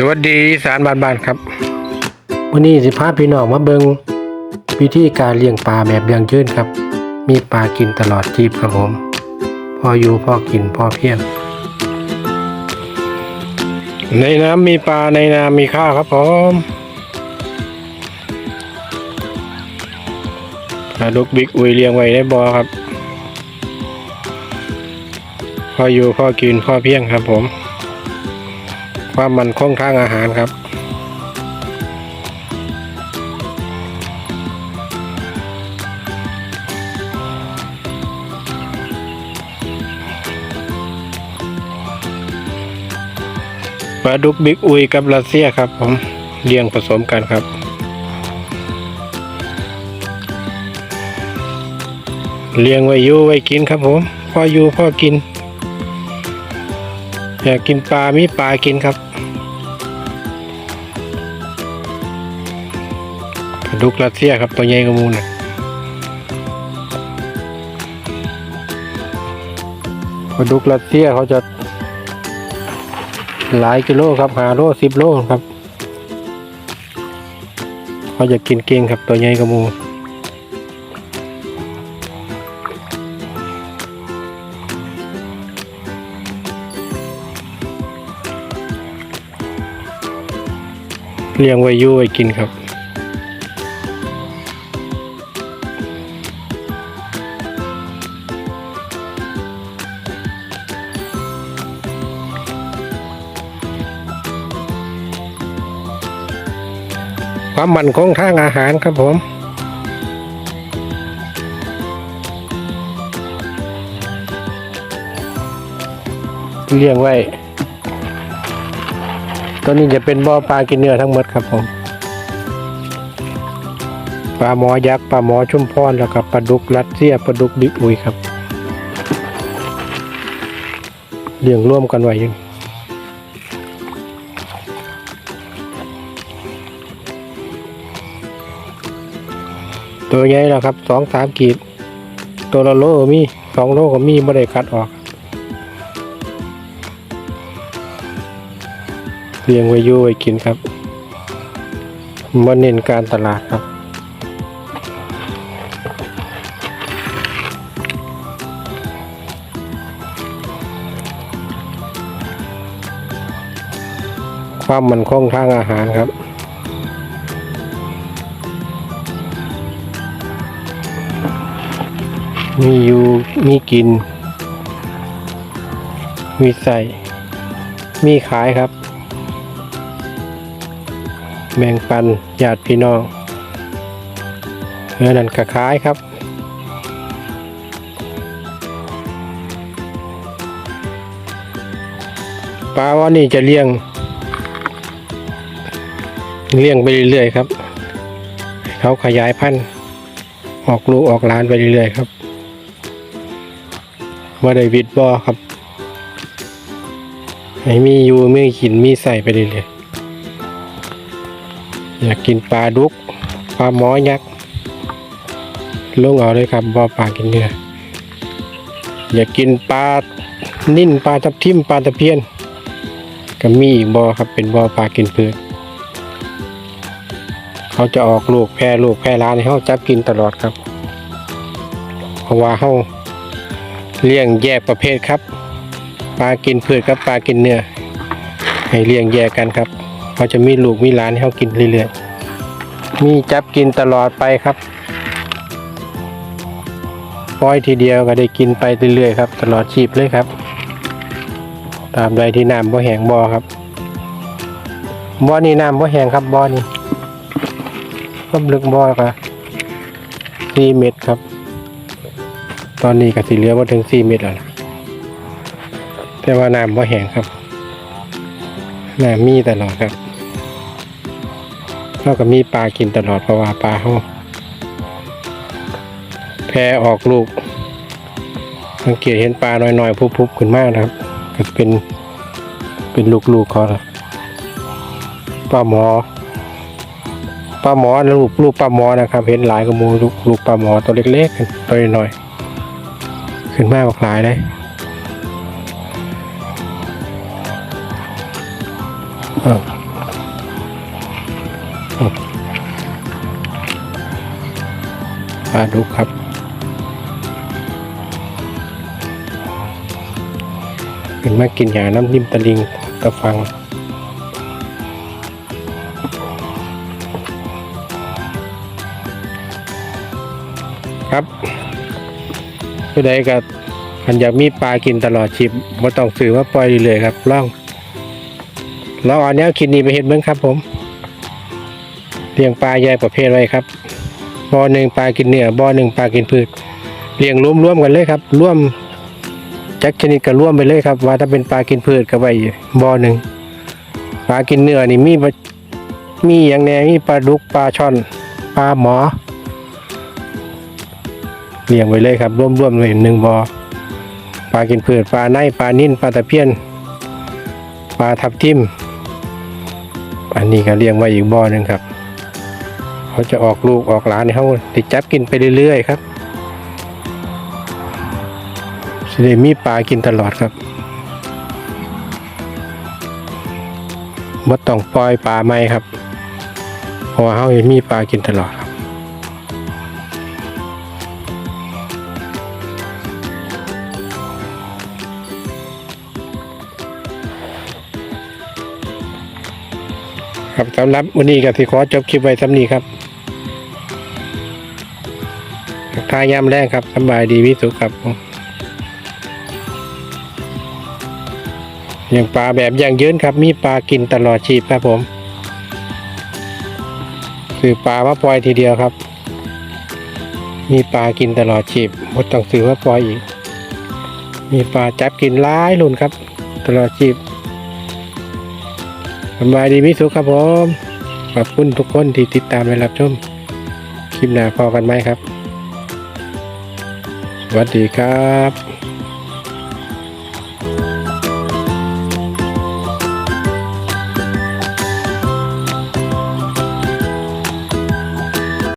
สวัสดีสารบ้านบ้านครับวันนี้สิพาพี่น้องมาเบิงวิธีการเลี้ยงปลาแบบยั่งยืนครับ มีปลากินตลอดชีพครับผม พออยู่พอกินพอเพียงในน้ำมีปลาในน้ำมีข้าวครับผมปลาดุกบิ๊กอุยเลี้ยงไว้ในบ่อครับ พออยู่พอกินพอเพียงครับผม ความมันคงทางอาหารครับ ปลาดุกบิ๊กอุยกับรัสเซียครับผมเลี้ยงผสมกันครับ เลี้ยงไว้อยู่ไว้กินครับผมพ่ออยู่พ่อกินอยากกินปลามีปลากินครับ ดุกรัสเซียครับตัวใหญ่กว่ามูนะปลาดุกรัสเซียเขาจะหลายกิโลครับหาโลสิบโลครับ เขาจะกินเก่งครับตัวใหญ่กว่ามูเลี้ยงไว้ยู่ไว้กินครับ ความมันคงทางอาหารครับผมเลี้ยงไว้ตัวนี้จะเป็นบ่อปลากินเนื้อทั้งหมดครับผมปลาหมอยักษ์ปลาหมอชุ่มพรแล้วก็ปลาดุกรัสเซียปลาดุกบิ๊กอุยครับเลี้ยงร่วมกันไว้ยู่ ตัวใหญ่แล้วครับสองสามขีด ตัวละโลมีสองโลก็มีไม่ได้คัดออกเลี้ยงไว้ยู่ไว้กินครับมาเน้นการตลาดครับ ความมันคงทางอาหารครับ มีอยู่ มีกิน มีใส่ มีขายครับ แบ่งปันญาติพี่น้องเนื้อนั่นก็ขายครับปลาว่านี่จะเลี้ยง เลี้ยงไปเรื่อยๆครับ เขาขยายพันธุ์ออกลูกออกหลานไปเรื่อยๆครับ ว่าได้วิดบอครับให้มีอยู่มีกินมีใส่ไปเรื่อยๆอยากกินปลาดุกปลาหมอยักษ์ลงเอาเลยครับบอปลากินเนื้ออยากกินปลานิ่นปลาทับทิมปลาตะเพียนก็มีอีกบอครับเป็นบอปลากินพืชเขาจะออกลูกแพร่ลูกแพร่ร้านให้เขาจับกินตลอดครับเพราะว่าเขา เลี้ยงแยกประเภทครับปลากินพืชกับปลากินเนื้อให้เลี้ยงแยกกันครับเขาจะมีลูกมีหลานให้เขากินเรื่อยๆมีจับกินตลอดไปครับปล่อยทีเดียวก็ได้กินไปเรื่อยๆครับตลอดชีพเลยครับ ตามใดที่น้ำบ่แห้งบ่อครับบ่อนี่น้ำบ่แห้งครับบ่อนี่ความลึกบ่อก็สี่เมตรครับ ตอนนี้ก็สิเหลือมาถึงสี่เมตรแล้วล่ะแต่ว่าน้ำว่าแห้งครับน้ำมีตลอดครับเราก็มีปลากินตลอดเพราะว่าปลาเขาแพรออกลูกสังเกตเห็นปลาหน่อยๆพุบๆขึ้นมากนะครับ ก็เป็นเป็นลูกๆเขาครับปลาหมอปลาหมอนะลูกลูกปลาหมอนะครับ เห็นหลายกระมูลูกลูกปลาหมอตัวเล็กๆตัวน้อยๆ ขึ้นมาบักหลายเลยปลาดุกครับเป็นมากินหยาน้ำนิ่มตะลิงตะฟังครับ ผู้ใดก็มันอยากมีปลากินตลอดชีพบ่ต้องซื้อมาปล่อยเรื่อยครับลองลองเอาแนวคิดนี้ไปเห็นเบิ่งครับ ผมเลี้ยงปลาใหญ่ประเภทไรครับบ่อหนึ่งปลากินเนื้อบ่อหนึ่งปลากินพืชเลี้ยงรวมๆกันเลยครับร่วมจักชนิดก็ร่วมไปเลยครับ ว่าถ้าเป็นปลากินพืชก็ไว้บ่อหนึ่งปลากินเนื้อนี่มีมีอย่างแน่มีปลาดุกปลาช่อน ปลาหมอ เลี้ยงไว้เลยครับร่วมๆเลยหนึ่งบอ่อปลากินพืชปลาไนปลานิ่นปลาตะเพียนปลาทับทิมอันนี้ก็เลี้ยงไว้อีกบ่อหนึ่งครับเขาจะออกลูกออกหลานให้เขาติดจับกินไปเรื่อยๆครับสิได้มีปลากินตลอดครับบ่ต้องปล่อยปลาไม่ครับเพราะว่าเขาเห็นมีปลากินตลอดครับ ครับสำหรับวันนี้ก็ที่ขอจบคลิปไว้สำนี้ครับทายามแรงครับสบายดีวิสุขครับอย่างปลาแบบอย่างยืนครับ มีปลากินตลอดชีพครับผมคือปลามาปล่อยทีเดียวครับ มีปลากินตลอดชีพหมดต้องซื้อมาปล่อยอีก มีปลาจับกินหลายรุ่นครับ ตลอดชีพ สบายดีมิสุขครับผมขอบคุณทุกคนที่ติดตามและรับชมคลิปหน้าพอกันไหมครับสวัสดีครับ